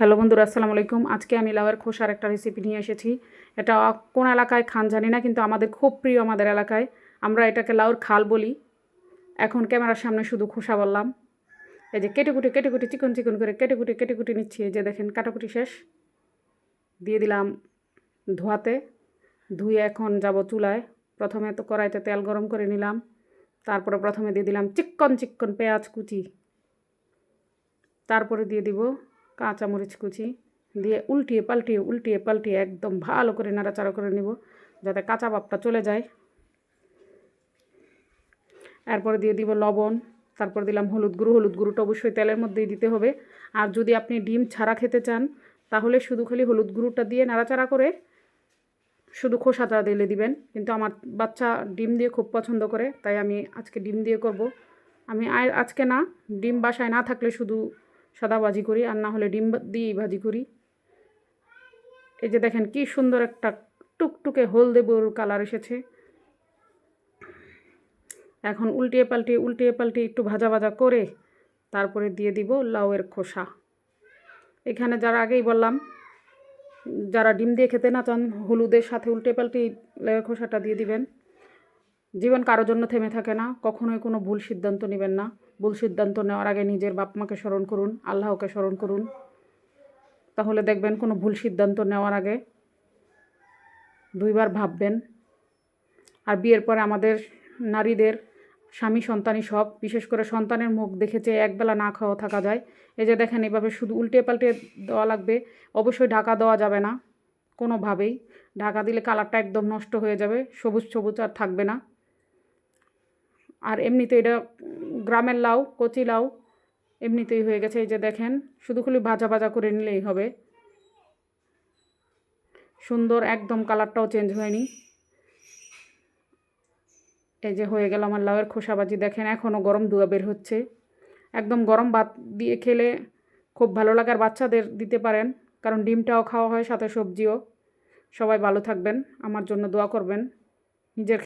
Hello বন্ধুরা, আসসালামু আলাইকুম। আজকে আমি লাউয়ের খোসার একটা রেসিপি নিয়ে এসেছি। এটা কোন এলাকায় খান জানি না, কিন্তু আমাদের খুব প্রিয় আমাদের এলাকায়। আমরা এটাকে লাউর খাল বলি। এখন ক্যামেরার সামনে শুধু খোসা বললাম। এই যে কেটে কুটে কেটে কুটে, চিকন চিকন করে কেটে কুটে কেটে কুটে নিচ্ছি। এই যে দেখেন, কাটাকুটি শেষ। দিয়ে দিলাম ধোয়াতে। ধুয়ে এখন যাব চুলায়। প্রথমে তো কড়াইতে তেল গরম করে নিলাম। তারপরে প্রথমে দিয়ে দিলাম চিক্কন চিক্কন পেঁয়াজ কুচি। তারপরে দিয়ে দিব কাঁচামরিচ কুচি দিয়ে উল্টিয়ে পাল্টিয়ে উল্টিয়ে পাল্টিয়ে একদম ভালো করে নাড়াচাড়া করে নিব যাতে কাঁচা ভাবটা চলে যায়। এরপরে দিয়ে দিব লবণ, তারপর দিলাম হলুদ গুঁড়ো। হলুদ গুঁড়োটা অবশ্যই তেলের মধ্যেই দিতে হবে। আর যদি আপনি ডিম ছাড়া খেতে চান, তাহলে শুধু খালি হলুদ গুঁড়োটা দিয়ে নাড়াচাড়া করে শুধু খোসাটা দিলে দিবেন। কিন্তু আমার বাচ্চা ডিম দিয়ে খুব পছন্দ করে, তাই আমি আজকে ডিম দিয়ে করব। আমি আজকে না, ডিম বাসায় না থাকলে শুধু সাদা ভাজি করি আর না হলে ডিম দিয়েই ভাজি করি। এই যে দেখেন কি সুন্দর একটা টুকটুকে হলদে গরুর কালার এসেছে। এখন উল্টিয়ে পাল্টিয়ে উল্টিয়ে পাল্টিয়ে একটু ভাজা ভাজা করে তারপরে দিয়ে দিব লাউয়ের খোসা। এখানে যারা আগেই বললাম, যারা ডিম দিয়ে খেতে না চান, হলুদের সাথে উল্টে পাল্টে লাউয়ের খোসাটা দিয়ে দিবেন। জীবন কারোর জন্য থেমে থাকে না, কখনোই কোনো ভুল সিদ্ধান্ত নেবেন না। ভুল সিদ্ধান্ত নেওয়ার আগে নিজের বাপ মাকে স্মরণ করুন, আল্লাহকে স্মরণ করুন। তাহলে দেখবেন কোনো ভুল সিদ্ধান্ত নেওয়ার আগে দুইবার ভাববেন। আর বিয়ের পরে আমাদের নারীদের, স্বামী সন্তানই সব, বিশেষ করে সন্তানের মুখ দেখেছে একবেলা না খাওয়া থাকা যায়। এই যে দেখেন, এভাবে শুধু উল্টে পাল্টে দেওয়া লাগবে, অবশ্যই ঢাকা দেওয়া যাবে না। কোনোভাবেই। ঢাকা দিলে কালারটা একদম নষ্ট হয়ে যাবে সবুজ সবুজ আর থাকবে না। আর এমনিতে এটা গ্রামের লাউ, কচি লাউ, এমনিতেই হয়ে গেছে। এই যে দেখেন, শুধু খুলি ভাজা ভাজা করে নিলেই হবে। সুন্দর একদম কালারটাও চেঞ্জ হয়নি। এই যে হয়ে গেল আমার লাউয়ের খোসাবাজি। দেখেন এখনও গরম দুয়া বের হচ্ছে। একদম গরম ভাত দিয়ে খেলে খুব ভালো লাগার বাচ্চাদের দিতে পারেন, কারণ ডিমটাও খাওয়া হয়, সাথে সবজিও। সবাই ভালো থাকবেন, আমার জন্য দোয়া করবেন। নিজের